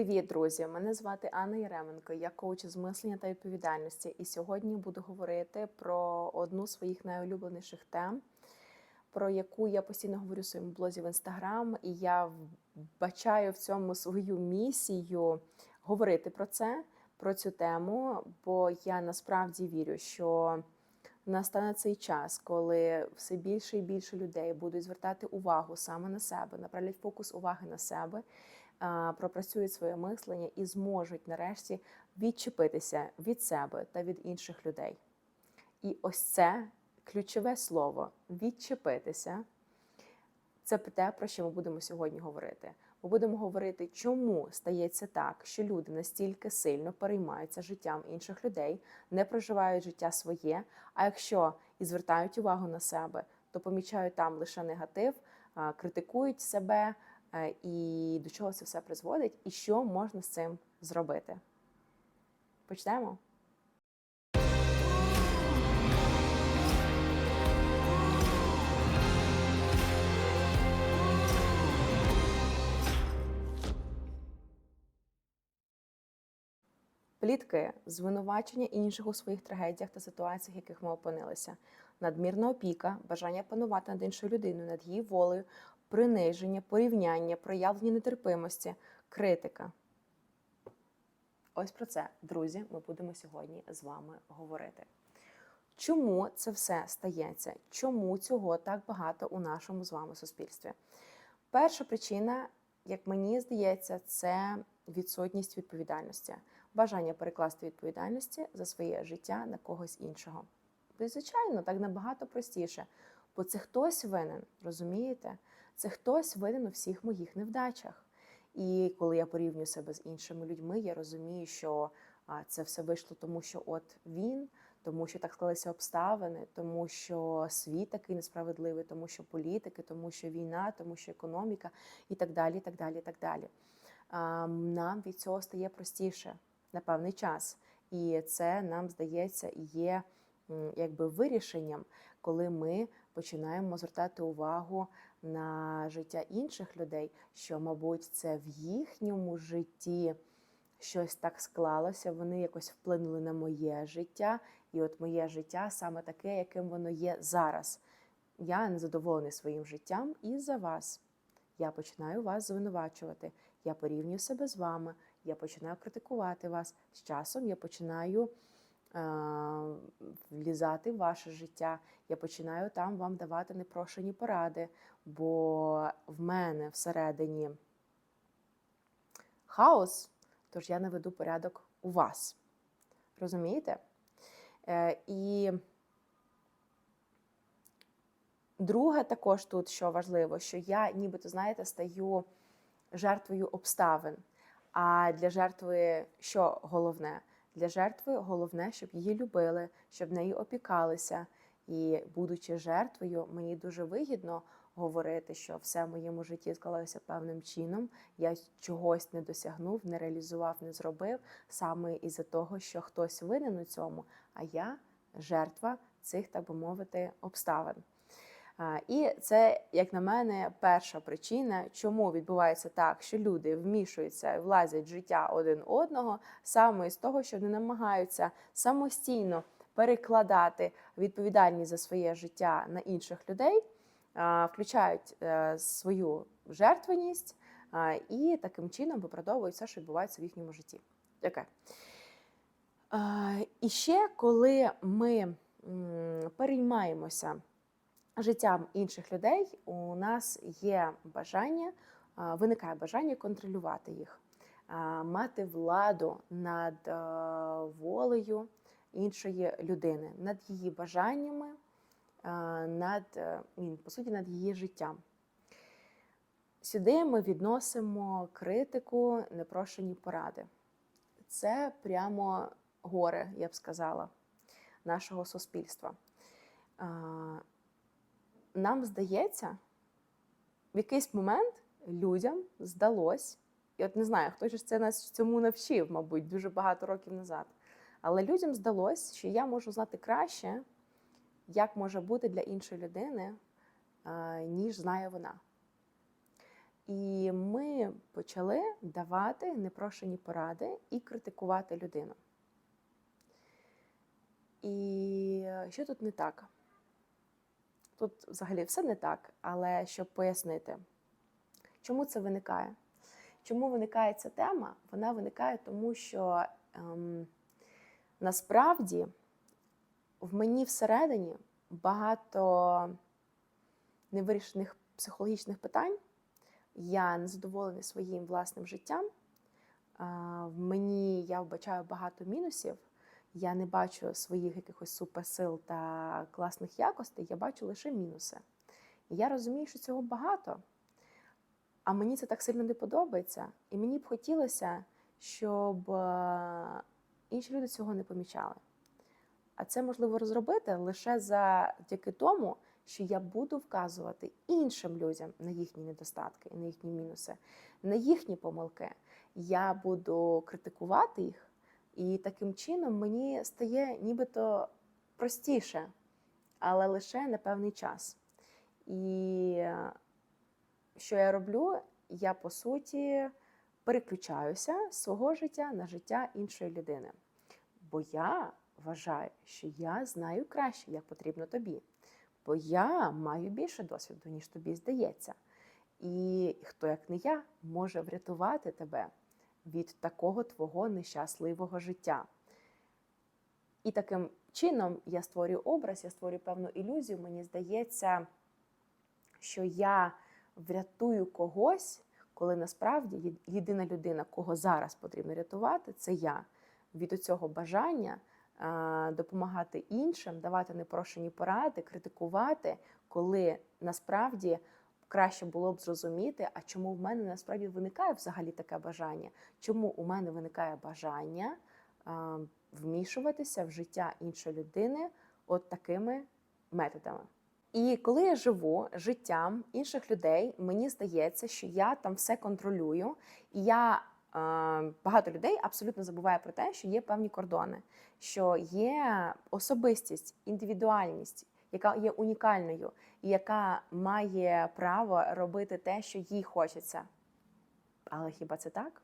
Привіт, друзі! Мене звати Анна Яременко, я коуч з мислення та відповідальності. І сьогодні буду говорити про одну з своїх найулюбленіших тем, про яку я постійно говорю в своєму блозі в інстаграм, і я вбачаю в цьому свою місію говорити про це, про цю тему, бо я насправді вірю, що настане цей час, коли все більше і більше людей будуть звертати увагу саме на себе, направлять фокус уваги на себе пропрацюють своє мислення і зможуть нарешті відчепитися від себе та від інших людей. І ось це ключове слово відчепитися. Це те, про що ми будемо сьогодні говорити. Ми будемо говорити, чому стається так, що люди настільки сильно переймаються життям інших людей, не проживають життя своє. А якщо і звертають увагу на себе, то помічають там лише негатив, критикують себе, і до чого це все призводить, і що можна з цим зробити. Почнемо? Плітки, звинувачення інших у своїх трагедіях та ситуаціях, в яких ми опинилися, надмірна опіка, бажання панувати над іншою людиною, над її волею, приниження, порівняння, проявлення нетерпимості, критика. Ось про це, друзі, ми будемо сьогодні з вами говорити. Чому це все стається? Чому цього так багато у нашому з вами суспільстві? Перша причина, як мені здається, це відсутність відповідальності, бажання перекласти відповідальності за своє життя на когось іншого. Звичайно, так набагато простіше, бо це хтось винен, розумієте? Це хтось винен у всіх моїх невдачах. І коли я порівнюю себе з іншими людьми, я розумію, що це все вийшло тому, що от він, тому що так склалися обставини, тому що світ такий несправедливий, тому що політики, тому що війна, тому що економіка і так далі. і так далі, і так далі. А, Нам від цього стає простіше на певний час. І це нам здається є якби вирішенням, коли ми починаємо звертати увагу на життя інших людей, що, мабуть, це в їхньому житті щось так склалося, вони якось вплинули на моє життя, і от моє життя саме таке, яким воно є зараз. Я незадоволений своїм життям і за вас. Я починаю вас звинувачувати. Я порівнюю себе з вами, я починаю критикувати вас. З часом я починаю влізати в ваше життя, я починаю там вам давати непрошені поради, бо в мене всередині хаос, тож я наведу порядок у вас. Розумієте? Е, і друге, також тут, що важливо, що я нібито, знаєте, стаю жертвою обставин. А для жертви що головне? Для жертви головне, щоб її любили, щоб нею опікалися. І, будучи жертвою, мені дуже вигідно говорити, що все в моєму житті склалося певним чином. Я чогось не досягнув, не реалізував, не зробив саме із-за того, що хтось винен у цьому, а я жертва цих, так би мовити, обставин. І це, як на мене, перша причина, чому відбувається так, що люди вмішуються і влазять в життя один одного, саме з того, що вони намагаються самостійно перекладати відповідальність за своє життя на інших людей, включають е, свою жертвеність і таким чином виправдовують все, що відбувається в їхньому житті. Таке. І ще коли ми переймаємося життям інших людей, у нас є бажання, виникає бажання контролювати їх, мати владу над волею іншої людини, над її бажаннями, над по суті, над її життям. Сюди ми відносимо критику, непрошені поради. Це прямо горе, я б сказала, нашого суспільства нам здається, в якийсь момент людям здалось, і от не знаю, хто ж це нас цьому навчив, мабуть, дуже багато років назад. Але людям здалось, що я можу знати краще, як може бути для іншої людини, ніж знає вона. І ми почали давати непрошені поради і критикувати людину. І що тут не так? Тут взагалі все не так, але щоб пояснити, чому це виникає? Чому виникає ця тема? Вона виникає тому, що ем, насправді в мені всередині багато невирішених психологічних питань. Я незадоволена своїм власним життям. В мені я вбачаю багато мінусів. Я не бачу своїх якихось суперсил та класних якостей, я бачу лише мінуси. І я розумію, що цього багато, а мені це так сильно не подобається. І мені б хотілося, щоб е, інші люди цього не помічали. А це можливо розробити лише завдяки тому, що я буду вказувати іншим людям на їхні недостатки і на їхні мінуси, на їхні помилки. Я буду критикувати їх, і таким чином мені стає нібито простіше, але лише на певний час. І що я роблю? Я по суті переключаюся з свого життя на життя іншої людини. Бо я вважаю, що я знаю краще, як потрібно тобі. Бо я маю більше досвіду, ніж тобі здається. І хто, як не я, може врятувати тебе від такого твого нещасливого життя. І таким чином я створюю образ, я створюю певну ілюзію. Мені здається, що я врятую когось, коли насправді єдина людина, кого зараз потрібно рятувати, це я. Від цього бажання допомагати іншим, давати непрошені поради, критикувати, коли насправді краще було б зрозуміти, а чому в мене насправді виникає взагалі таке бажання, чому у мене виникає бажання вмішуватися в життя іншої людини от такими методами. І коли я живу життям інших людей, мені здається, що я там все контролюю, і я багато людей абсолютно забуває про те, що є певні кордони, що є особистість, індивідуальність, яка є унікальною і яка має право робити те, що їй хочеться. Але хіба це так?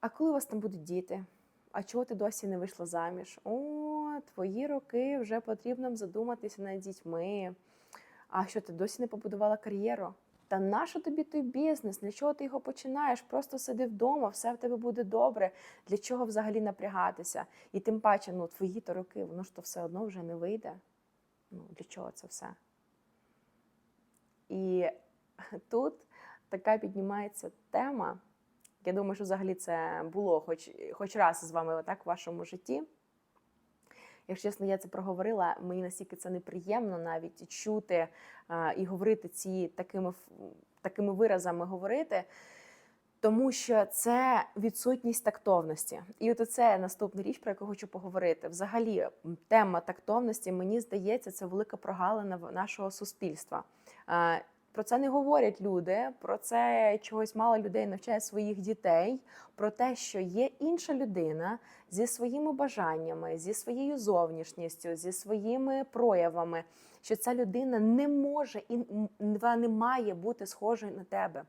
А коли у вас там будуть діти? А чого ти досі не вийшла заміж? О, твої роки вже потрібно задуматися над дітьми. А що ти досі не побудувала кар'єру? Та нащо тобі той бізнес? Для чого ти його починаєш? Просто сиди вдома, все в тебе буде добре. Для чого взагалі напрягатися? І тим паче, ну, твої то роки, воно ж то все одно вже не вийде. Ну, Для чого це все? І тут така піднімається тема. Я думаю, що взагалі це було хоч хоч раз з вами отак в вашому житті. Якщо чесно, я це проговорила, мені настільки це неприємно навіть чути а, і говорити ці такими такими виразами говорити, тому що це відсутність тактовності. І от це наступна річ, про яку хочу поговорити. Взагалі, тема тактовності, мені здається, це велика прогалина нашого суспільства. Про це не говорять люди, про це чогось мало людей навчає своїх дітей, про те, що є інша людина зі своїми бажаннями, зі своєю зовнішністю, зі своїми проявами, що ця людина не може і не має бути схожою на тебе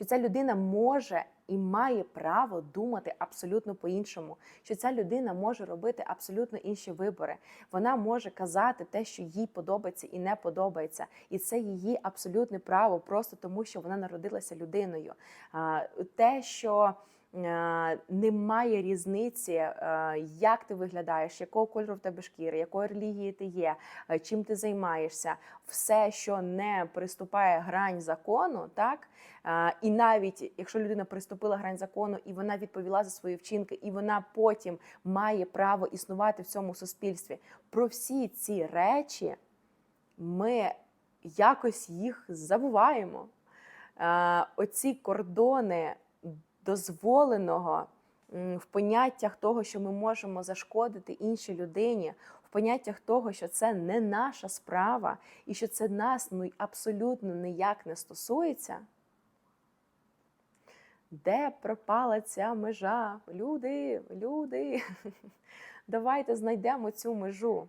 що ця людина може і має право думати абсолютно по-іншому, що ця людина може робити абсолютно інші вибори. Вона може казати те, що їй подобається і не подобається, і це її абсолютне право, просто тому що вона народилася людиною. Те, що немає різниці, е, як ти виглядаєш, якого кольору в тебе шкіри, якої релігії ти є, е, чим ти займаєшся, все, що не приступає грань закону, так і навіть якщо людина приступила грань закону і вона відповіла за свої вчинки, і вона потім має право існувати в цьому суспільстві. Про всі ці речі ми якось їх забуваємо. Оці кордони дозволеного в поняттях того, що ми можемо зашкодити іншій людині, в поняттях того, що це не наша справа і що це нас ну, абсолютно ніяк не стосується. Де пропала ця межа? Люди, люди, давайте знайдемо цю межу.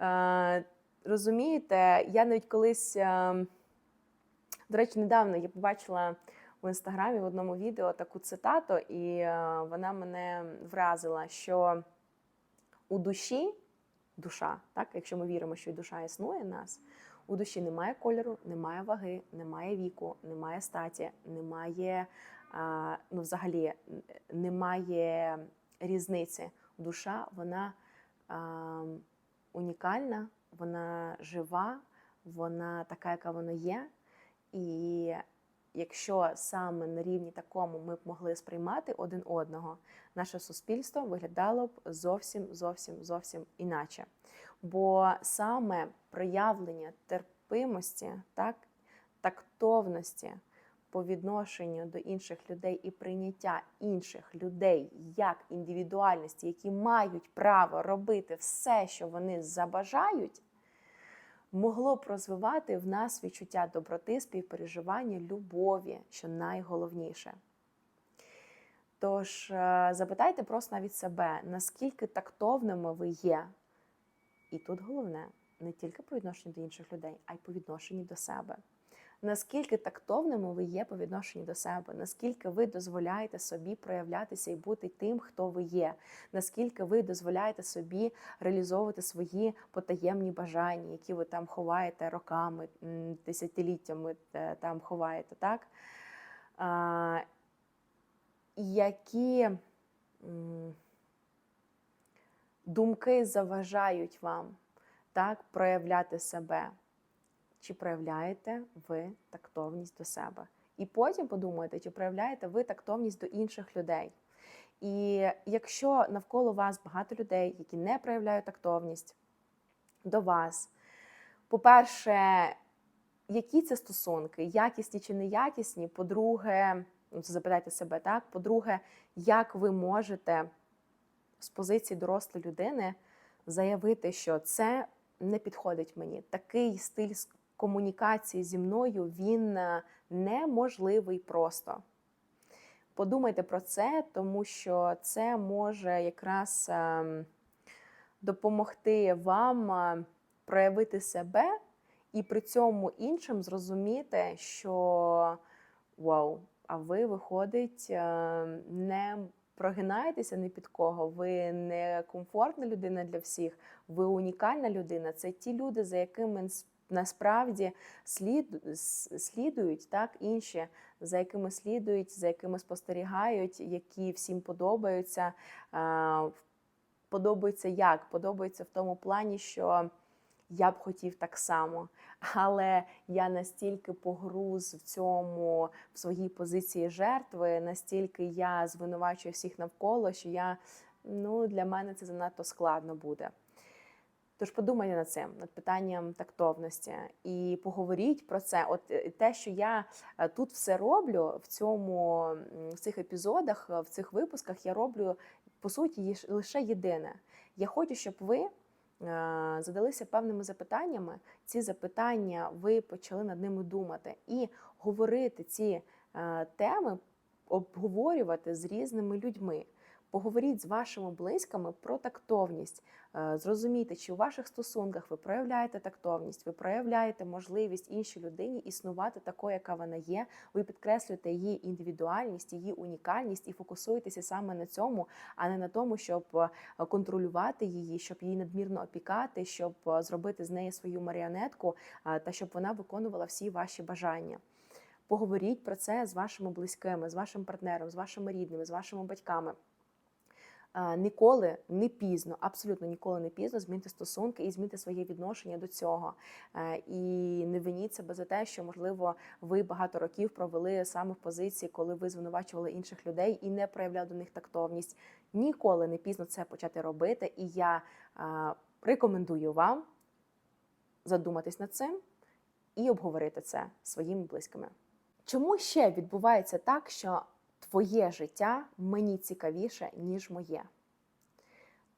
Е, Розумієте, я навіть колись. Е, До речі, недавно я побачила в інстаграмі в одному відео таку цитату, і е, вона мене вразила, що у душі, душа, так, якщо ми віримо, що і душа існує в нас, у душі немає кольору, немає ваги, немає віку, немає статі, немає, ну, взагалі, немає різниці. Душа, вона унікальна, вона жива, вона така, яка вона є. І якщо саме на рівні такому ми б могли сприймати один одного, наше суспільство виглядало б зовсім, зовсім, зовсім іначе. Бо саме проявлення терпимості, так, тактовності по відношенню до інших людей і прийняття інших людей як індивідуальності, які мають право робити все, що вони забажають, могло б розвивати в нас відчуття доброти, співпереживання, любові, що найголовніше. Тож е, запитайте просто навіть себе, наскільки тактовними ви є. І тут головне не тільки по відношенню до інших людей, а й по відношенню до себе. Наскільки тактовними ви є по відношенню до себе, наскільки ви дозволяєте собі проявлятися і бути тим, хто ви є, наскільки ви дозволяєте собі реалізовувати свої потаємні бажання, які ви там ховаєте роками, десятиліттями е, там ховаєте, так? А, які думки заважають вам так проявляти себе? Чи проявляєте ви тактовність до себе? І потім подумайте, чи проявляєте ви тактовність до інших людей. І якщо навколо вас багато людей, які не проявляють тактовність до вас, по-перше, які це стосунки, якісні чи неякісні? По-друге, ну, це запитайте себе, так? По-друге, як ви можете з позиції дорослої людини заявити, що це не підходить мені. Такий стиль комунікації зі мною він е, неможливий просто. Подумайте про це, тому що це може якраз ем, допомогти вам е, проявити себе і при цьому іншим зрозуміти, що вау, а ви, виходить, е, не прогинаєтеся ні під кого, ви не комфортна людина для всіх, ви унікальна людина. Це ті люди, за якими насправді слід, слідують так, інші, за якими слідують, за якими спостерігають, які всім подобаються. Подобаються як? Подобаються в тому плані, що я б хотів так само, але я настільки погруз в цьому, в своїй позиції жертви, настільки я звинувачую всіх навколо, що я ну для мене це занадто складно буде. Тож подумайте над цим, над питанням тактовності, і поговоріть про це. От е, те, що я е, тут все роблю в цьому в цих епізодах, е, в цих випусках, я роблю по суті лише єдине. Я хочу, щоб ви задалися певними запитаннями. Ці запитання ви почали над ними думати і говорити ці теми, обговорювати з різними людьми. Поговоріть з вашими близькими про тактовність. Е, Зрозумійте, чи у ваших стосунках ви проявляєте тактовність, ви проявляєте можливість іншій людині існувати такою, яка вона є. Ви підкреслюєте її індивідуальність, її унікальність і фокусуєтеся саме на цьому, а не на тому, щоб е, контролювати її, щоб її надмірно опікати, щоб е, зробити з неї свою маріонетку та щоб вона виконувала всі ваші бажання. Поговоріть про це з вашими близькими, з вашим партнером, з вашими рідними, з вашими батьками. Ніколи не пізно, абсолютно ніколи не пізно змінити стосунки і змінити своє відношення до цього. Е, І не виніть себе за те, що можливо ви багато років провели саме в позиції, коли ви звинувачували інших людей і не проявляли до них тактовність. Ніколи не пізно це почати робити. І я рекомендую вам задуматись над цим і обговорити це своїми близькими. Чому ще відбувається так, що твоє життя мені цікавіше, ніж моє?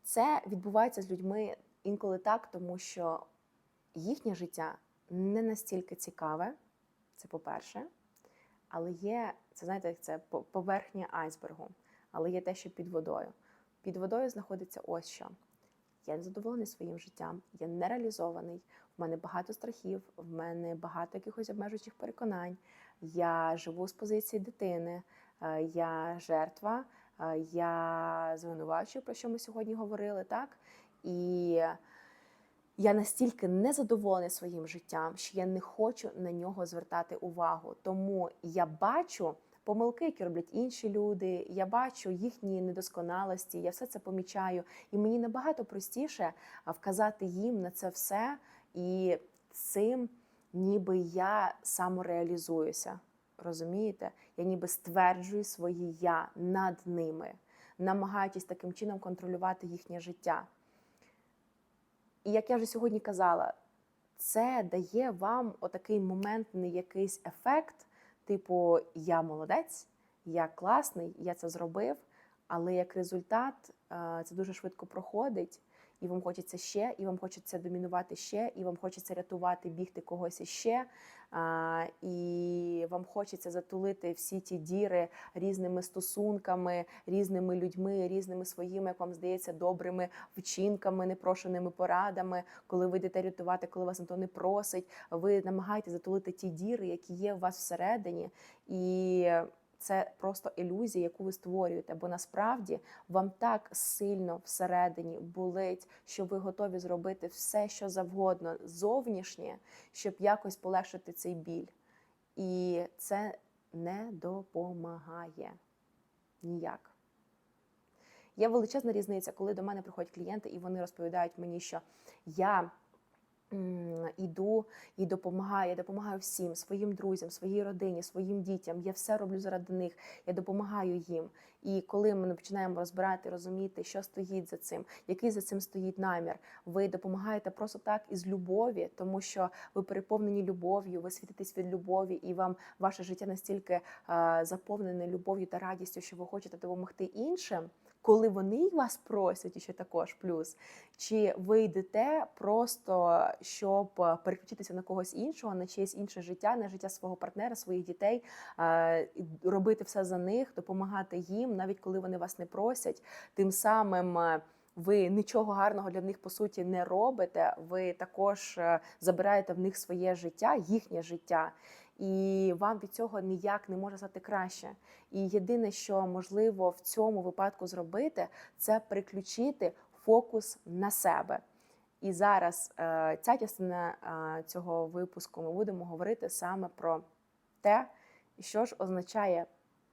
Це відбувається з людьми інколи так, тому що їхнє життя не настільки цікаве, це по-перше, але є, це знаєте, це поверхня айсбергу, але є те, що під водою. Під водою знаходиться ось що. я не задоволений своїм життям, я не реалізований, в мене багато страхів, в мене багато якихось обмежуючих переконань. Я живу з позиції дитини, я жертва, е, я звинувачую, про що ми сьогодні говорили, так? І я настільки незадоволений своїм життям, що я не хочу на нього звертати увагу. Тому я бачу помилки, які роблять інші люди. Я бачу їхні недосконалості, я все це помічаю. І мені набагато простіше вказати їм на це все, і цим ніби я самореалізуюся. Розумієте? Я ніби стверджую своє я над ними, намагаючись таким чином контролювати їхнє життя. І як я вже сьогодні казала, це дає вам отакий моментний якийсь ефект, типу я молодець, я класний, я це зробив, але як результат е, це дуже швидко проходить, і вам хочеться ще, і вам хочеться домінувати ще, і вам хочеться рятувати, бігти когось іще. А, І вам хочеться затулити всі ті діри різними стосунками, різними людьми, різними своїми, як вам здається, добрими вчинками, непрошеними порадами, коли ви йдете рятувати, коли вас ніхто не просить. Ви намагаєтеся затулити ті діри, які є у вас всередині, і це просто ілюзія, яку ви створюєте. Бо насправді вам так сильно всередині болить, що ви готові зробити все, що завгодно зовнішнє, щоб якось полегшити цей біль. І це не допомагає ніяк. Є величезна різниця, коли до мене приходять клієнти, і вони розповідають мені, що я іду і допомагаю. Я допомагаю всім своїм друзям, своїй родині, своїм дітям. Я все роблю заради них. Я допомагаю їм. І коли ми починаємо розбирати, розуміти, що стоїть за цим, який за цим стоїть намір, ви допомагаєте просто так із любові, тому що ви переповнені любов'ю, ви світитесь від любові, і вам ваше життя настільки заповнене любов'ю та радістю, що ви хочете допомогти іншим. Коли вони вас просять, і ще також плюс, чи ви йдете просто щоб переключитися на когось іншого, на чиєсь інше життя, на життя свого партнера, своїх дітей, робити все за них, допомагати їм, навіть коли вони вас не просять, тим самим. Ви нічого гарного для них по суті не робите. Ви також е, забираєте в них своє життя, їхнє життя, і вам від цього ніяк не може стати краще. І єдине, що можливо в цьому випадку зробити, це переключити фокус на себе. І зараз е, ця частина е, цього випуску ми будемо говорити саме про те, що ж означає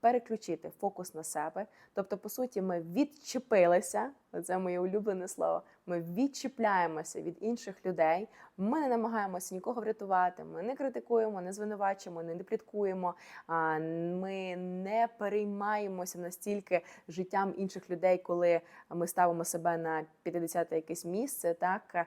переключити фокус на себе. Тобто, по суті, ми відчепилися, це моє улюблене слово. Ми відчіпляємося від інших людей. Ми не намагаємося нікого врятувати. Ми не критикуємо, не звинувачуємо, не пліткуємо. Ми не переймаємося настільки життям інших людей, коли ми ставимо себе на 50 якесь місце. Так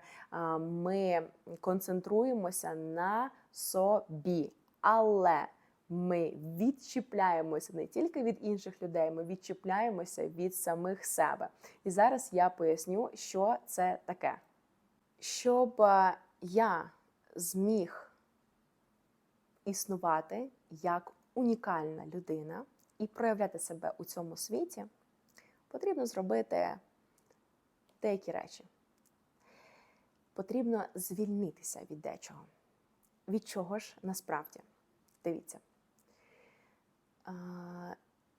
ми концентруємося на собі. Але ми відчіпляємося не тільки від інших людей, ми відчіпляємося від самих себе. І зараз я поясню, що це таке. Щоб е, я зміг існувати як унікальна людина і проявляти себе у цьому світі, потрібно зробити деякі речі. Потрібно звільнитися від дечого. Від чого ж насправді? Дивіться.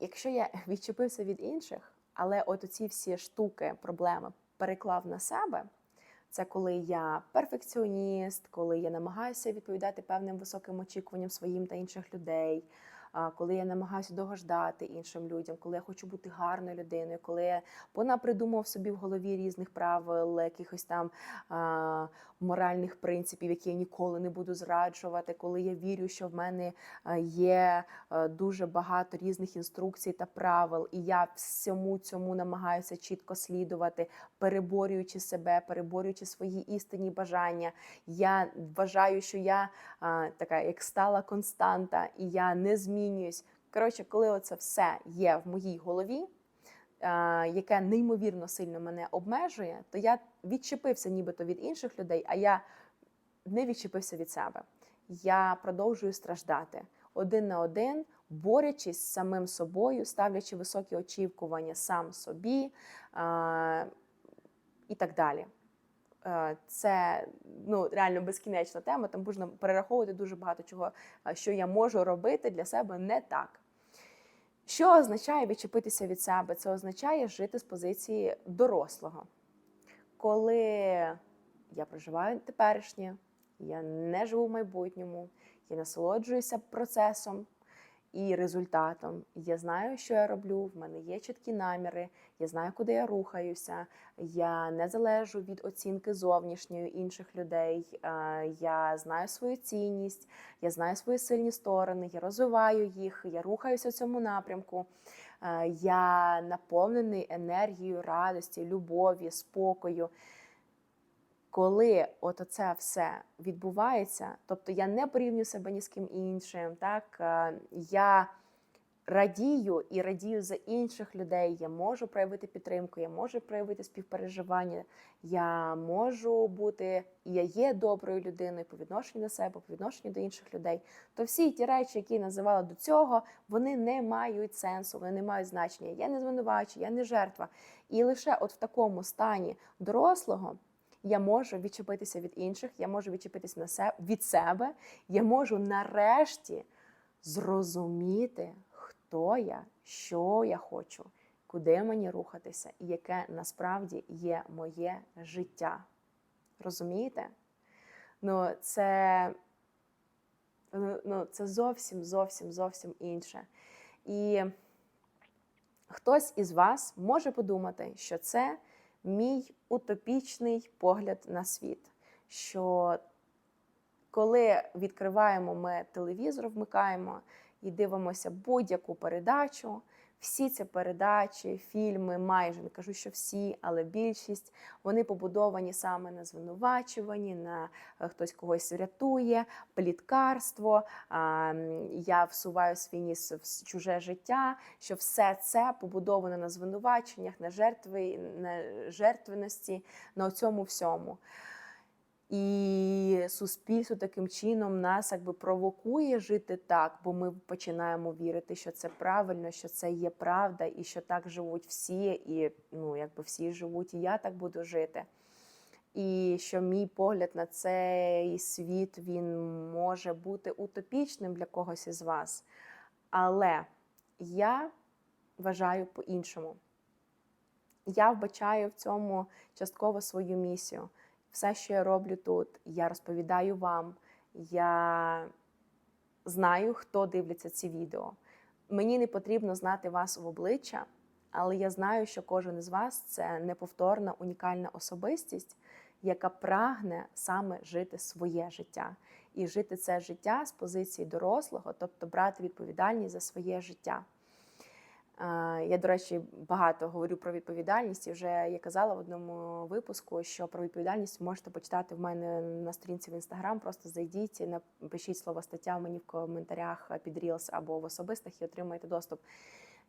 Якщо я відчепився від інших, але от ці всі штуки, проблеми переклав на себе, це коли я перфекціоніст, коли я намагаюся відповідати певним високим очікуванням своїм та інших людей коли я намагаюся догождати іншим людям, коли я хочу бути гарною людиною, коли я понапридумав собі в голові різних правил, якихось там а, моральних принципів, які я ніколи не буду зраджувати, коли я вірю, що в мене є дуже багато різних інструкцій та правил, і я всьому цьому намагаюся чітко слідувати, переборюючи себе, переборюючи свої істинні бажання. Я вважаю, що я а, така як стала константа, і я не змінюю змінююсь. Коротше, коли оце все є в моїй голові, яке неймовірно сильно мене обмежує, то я відчепився нібито від інших людей, а я не відчепився від себе. Я продовжую страждати один на один, борючись з самим собою, ставлячи високі очікування сам собі а, і так далі. Е, Це ну реально безкінечна тема. Там можна перераховувати дуже багато чого, е, що я можу робити для себе не так. Що означає відчепитися від себе? Це означає жити з позиції дорослого. Коли я проживаю теперішнє, я не живу в майбутньому, я насолоджуюся процесом і результатом. Я знаю, що я роблю, в мене є чіткі наміри, я знаю, куди я рухаюся, я не залежу від оцінки зовнішньої інших людей. е, Я знаю свою цінність, я знаю свої сильні сторони, я розвиваю їх, я рухаюся в цьому напрямку. Е, Я наповнений енергією, радості, любові, спокою. Коли от це все відбувається, тобто я не порівнюю себе ні з ким іншим, так е, я радію і радію за інших людей. Я можу проявити підтримку, я можу проявити співпереживання, я можу бути, і я є доброю людиною по відношенню до себе, по відношенню до інших людей. То всі ті речі, які я називала до цього, вони не мають сенсу, вони не мають значення. Я не звинувачую, я не жертва. І лише от в такому стані дорослого. Я можу відчепитися від інших, я можу відчепитися на себе від себе. Я можу нарешті зрозуміти, хто я, що я хочу, куди мені рухатися, і яке насправді є моє життя. Розумієте? Ну, це, ну, це зовсім, зовсім, зовсім інше. І хтось із вас може подумати, що це мій утопічний погляд на світ. Що коли відкриваємо ми телевізор, вмикаємо і дивимося будь-яку передачу, всі ці передачі, фільми, майже не кажу, що всі, але більшість, вони побудовані саме на звинувачуванні, на е, хтось когось врятує, пліткарство. Я всуваю свій ніс в чуже життя, що все це побудовано на звинуваченнях, на жертви, на жертвеності, на цьому всьому. І суспільство таким чином нас якби провокує жити так, бо ми починаємо вірити, що це правильно, що це є правда, і що так живуть всі, і ну якби всі живуть, і я так буду жити. І що мій погляд на цей світ він може бути утопічним для когось із вас. Але я вважаю по-іншому. Я вбачаю в цьому частково свою місію. Все, що я роблю тут, я розповідаю вам. Я знаю, хто дивиться ці відео. Мені не потрібно знати вас в обличчя, але я знаю, що кожен із вас це неповторна унікальна особистість, яка прагне саме жити своє життя і жити це життя з позиції дорослого, тобто брати відповідальність за своє життя. Е, Я, до речі, багато говорю про відповідальність. І вже я казала в одному випуску, що про відповідальність можете почитати в мене на сторінці в інстаграм. Просто зайдіть, напишіть слово стаття мені в коментарях під Reels або в особистих і отримаєте доступ.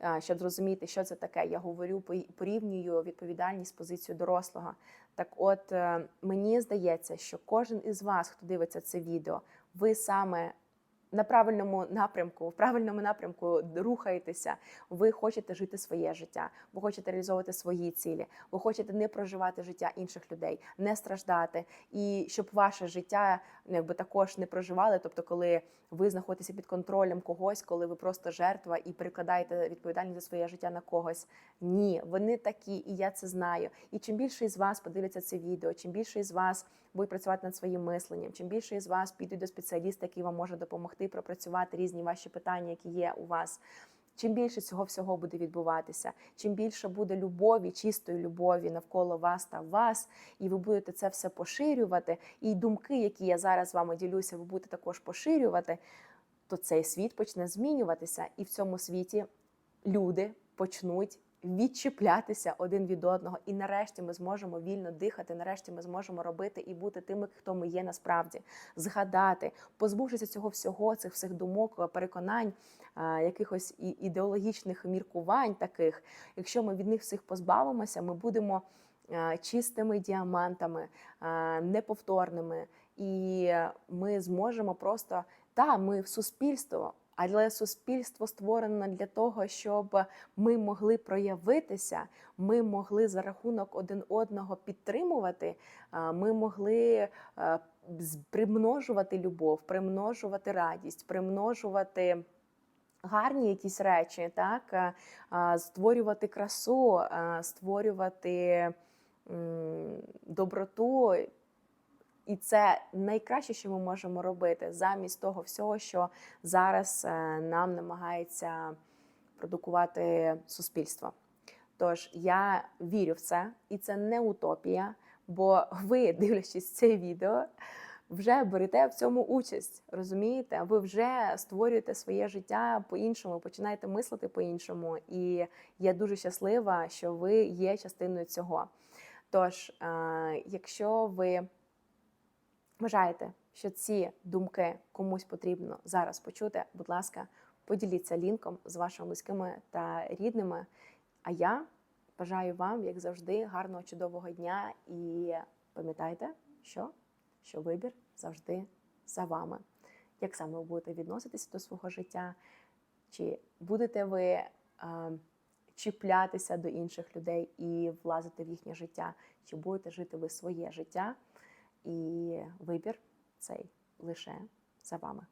е, Щоб зрозуміти, що це таке, я говорю, порівнюю відповідальність з позицією дорослого. Так, от е, мені здається, що кожен із вас, хто дивиться це відео, ви саме на правильному напрямку, в правильному напрямку рухаєтеся, ви хочете жити своє життя, ви хочете реалізовувати свої цілі, ви хочете не проживати життя інших людей, не страждати, і щоб ваше життя ну, якби також не проживали. Тобто, коли ви знаходитеся під контролем когось, коли ви просто жертва і перекладаєте відповідальність за своє життя на когось. Ні, вони такі, і я це знаю. І чим більше із вас подивляться це відео, чим більше із вас будуть працювати над своїм мисленням, чим більше із вас підуть до спеціаліста, який вам може допомогти пропрацювати різні ваші питання, які є у вас. Чим більше цього всього буде відбуватися, чим більше буде любові, чистої любові навколо вас та вас, і ви будете це все поширювати, і думки, які я зараз з вами ділюся, ви будете також поширювати, то цей світ почне змінюватися, і в цьому світі люди почнуть відчіплятися один від одного, і нарешті ми зможемо вільно дихати. Нарешті ми зможемо робити і бути тими, хто ми є насправді, згадати, позбувшися цього всього, цих всіх думок, переконань, якихось ідеологічних міркувань таких. Якщо ми від них всіх позбавимося, ми будемо чистими діамантами, неповторними, і ми зможемо просто та ми в суспільство. Але суспільство створено для того, щоб ми могли проявитися, ми могли за рахунок один одного підтримувати, ми могли примножувати любов, примножувати радість, примножувати гарні якісь речі, так створювати красу, створювати доброту. І це найкраще, що ми можемо робити, замість того всього, що зараз е, нам намагається продукувати суспільство. Тож я вірю в це, і це не утопія, бо ви, дивлячись це відео, вже берете в цьому участь. Розумієте? Ви вже створюєте своє життя по-іншому, починаєте мислити по-іншому. І я дуже щаслива, що ви є частиною цього. Тож, е, якщо ви вважаєте, що ці думки комусь потрібно зараз почути, будь ласка, поділіться лінком з вашими близькими та рідними. А я бажаю вам, як завжди, гарного чудового дня і пам'ятайте, що, що вибір завжди за вами. Як саме ви будете відноситися до свого життя? Чи будете ви е, чіплятися до інших людей і влазити в їхнє життя? Чи будете жити ви своє життя? І вибір цей лише за вами.